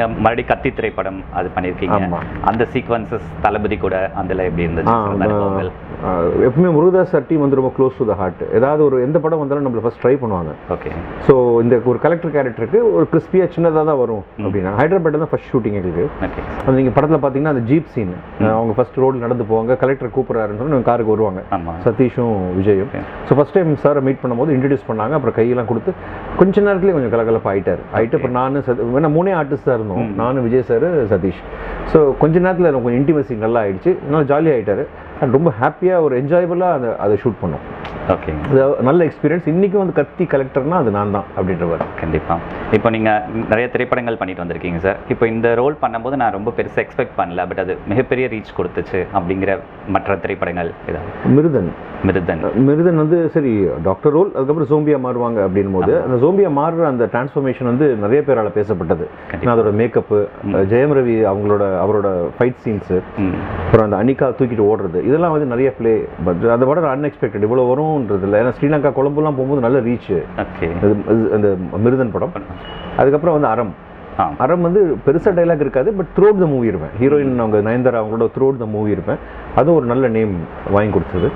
நீங்க மறுபடியும் கத்தி திரைப்படம் அது பண்ணியிருக்கீங்க. அந்த சீக்வன்சஸ் தளபதி கூட அதுல எப்படி ஆ, எப்பவுமே முருகதாஸ் சார் டீம் வந்து ரொம்ப க்ளோஸ் டு த ஹார்ட் ஏதாவது ஒரு எந்த படம் வந்தாலும் நம்மள ஃபர்ஸ்ட் ட்ரை பண்ணுவாங்க. ஓகே ஸோ இந்த ஒரு கலெக்டர் கேரக்டருக்கு ஒரு கிறிஸ்பியாக சின்னதாக தான் வரும் அப்படின்னா ஹைதராபாத் தான் ஃபர்ஸ்ட் ஷூட்டிங் எங்களுக்கு. அது நீங்கள் படத்தில் பார்த்தீங்கன்னா அந்த ஜீப் சீன் அவங்க ஃபர்ஸ்ட் ரோடு நடந்து போவாங்க கலெக்டர் கூப்பிட்றாருன்னு சொல்லி காருக்கு வருவாங்க. சதீஷும் விஜயும். ஸோ ஃபஸ்ட் டைம் சாரை மீட் பண்ணும்போது இன்ட்ரடியூஸ் பண்ணாங்க அப்புறம் கையெல்லாம் கொடுத்து கொஞ்ச நேரத்துலேயே கொஞ்சம் கலகலப்பாக ஆயிட்டார் ஆயிட்டு அப்புறம் நான் வேணா மூணே ஆர்டிஸ்ட் தான் இருந்தோம் நானும் விஜய் சார் சதீஷ். ஸோ கொஞ்ச நேரத்தில் கொஞ்சம் இன்டிமசி நல்லா ஆயிடுச்சு. நல்லா ஜாலியாக ஆயிட்டாரு. அண்ட் ரொம்ப ஹாப்பியாக ஒரு என்ஜாயபுளாக அதை அதை ஷூட் பண்ணோம். ஓகே நல்ல எக்ஸ்பீரியன்ஸ் இன்றைக்கும் வந்து கத்தி கலெக்டர்னா அது நான் தான் அப்படின்றவர் கண்டிப்பா. இப்போ நீங்க நிறைய திரைப்படங்கள் பண்ணிட்டு வந்திருக்கீங்க சார் இப்போ இந்த ரோல் பண்ணும்போது நான் ரொம்ப பெருசா எக்ஸ்பெக்ட் பண்ணல பட் அது மிகப்பெரிய ரீச் கொடுத்துச்சு அப்படிங்கிற மற்ற திரைப்படங்கள் ஏதாவது? மிருதன். மிருதன். மிருதன் வந்து சரி டாக்டர் ரோல் அதுக்கப்புறம் ஜோம்பியா மாறுவாங்க அப்படின் போது அந்த ஜோம்பியா மாறுற அந்த டிரான்ஸ்ஃபர்மேஷன் வந்து நிறைய பேரால பேசப்பட்டது. அதோட மேக்கப்பு ஜெயம் ரவி அவங்களோட அவரோட ஃபைட் சீன்ஸு அப்புறம் அந்த அனிகா தூக்கிட்டு ஓடுறது இதெல்லாம் வந்து நிறைய ப்ளே பட் அதை விட அன்எக்ஸ்பெக்டட் இவ்வளோ வரும்ன்றது இல்லை ஏன்னா ஸ்ரீலங்கா கொழம்புலாம் போகும்போது நல்ல ரீச் ஓகே அந்த மிருதன் படம். அதுக்கப்புறம் வந்து அறம். அறம் வந்து பெருசாக டைலாக் இருக்காது பட் த்ரோட் த மூவி இருப்பேன். ஹீரோயின் அவங்க நயன்தாரா அவங்களோட த்ரோட் த மூவி இருப்பேன். அதுவும் ஒரு நல்ல நேம் வாங்கி கொடுத்தது.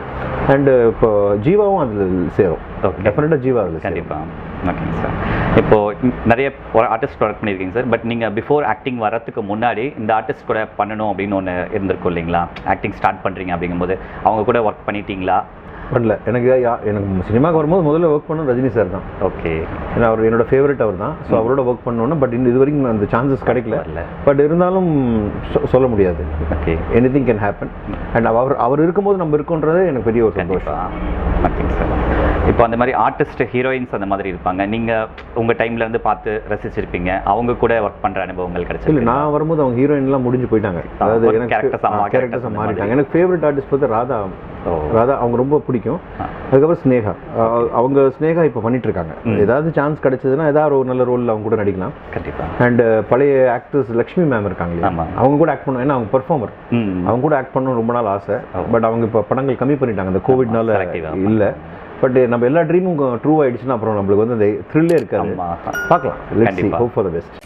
அண்டு இப்போ ஜீவாவும் அதில் சேரும். டெஃபினட்டாக ஜீவா அதில் சேரும். கண்டிப்பா. ஓகேங்க சார் இப்போ நிறைய ஆர்டிஸ்ட் ஒர்க் பண்ணியிருக்கீங்க சார் பட் நீங்க பிஃபோர் ஆக்டிங் வரதுக்கு முன்னாடி இந்த ஆர்டிஸ்ட் கூட பண்ணணும் அப்படின்னு ஒன்று இருந்திருக்கும் இல்லைங்களா? ஆக்டிங் ஸ்டார்ட் பண்றீங்க அப்படிங்கும்போது அவங்க கூட ஒர்க் பண்ணிட்டீங்களா? பண்ணல. எனக்கு எனக்கு சினிமாவுக்கு வரும்போது முதல்ல ஒர்க் பண்ண ரஜினி சார் தான். ஓகே ஏன்னா அவர் என்னோட ஃபேவரட் அவர் தான். ஸோ அவரோட ஒர்க் பண்ணோன்னு பட் இது வரைக்கும் அந்த சான்சஸ் கிடைக்கல. பட் இருந்தாலும் சொல்ல முடியாது. Okay anything can happen and அவர் அவர் இருக்கும்போது நம்ம இருக்கோன்றது எனக்கு பெரிய ஒரு சந்தோஷம். ஓகேங்க சார் இப்போ அந்த மாதிரி ஆர்டிஸ்ட் ஹீரோயின்ஸ் அந்த மாதிரி இருப்பாங்க. நீங்க உங்க டைம்ல இருந்து பார்த்து ரசிச்சிருப்பீங்க. அவங்க கூட ஒர்க் பண்ற அனுபவங்கள் இல்லை கிடைச்சிருக்கு நான் வரும்போது அவங்க ஹீரோயின்லாம் முடிஞ்சு போயிட்டாங்க. அதாவது எனக்கு characters ஆமா, characters கேரக்டர்ஸ் அந்த மாறிட்டாங்க. எனக்கு ஃபேவரட் ஆர்டிஸ்ட் பார்த்து ராதா. ராதா அவங்க ரொம்ப பிடிக்கும். அதுக்கப்புறம் ஸ்னேகா. அவங்க ஸ்னேகா இப்போ பண்ணிட்டு இருக்காங்க ஏதாவது சான்ஸ் கிடைச்சதுன்னா ஏதாவது ஒரு நல்ல ரோலில் அவங்க கூட நடிக்கலாம். கண்டிப்பா. அண்ட் பழைய ஆக்டர்ஸ் லக்ஷ்மி மேம் இருக்காங்க. அவங்க கூட ஆக்ட் பண்ணுவோம் ஏன்னா அவங்க பெர்ஃபார்மர் அவங்க கூட ஆக்ட் பண்ணணும் ரொம்ப நாள் ஆசை. பட் அவங்க இப்போ படங்கள் கம்மி பண்ணிட்டாங்க. இந்த கோவிட்னால இல்லை. பட் நம்ம எல்லா ட்ரீமும் ட்ரூ ஆயிடுச்சுன்னா அப்புறம் நம்மளுக்கு வந்து அந்த த்ரில்லே இருக்காது. பார்க்கலாம். Hope for the best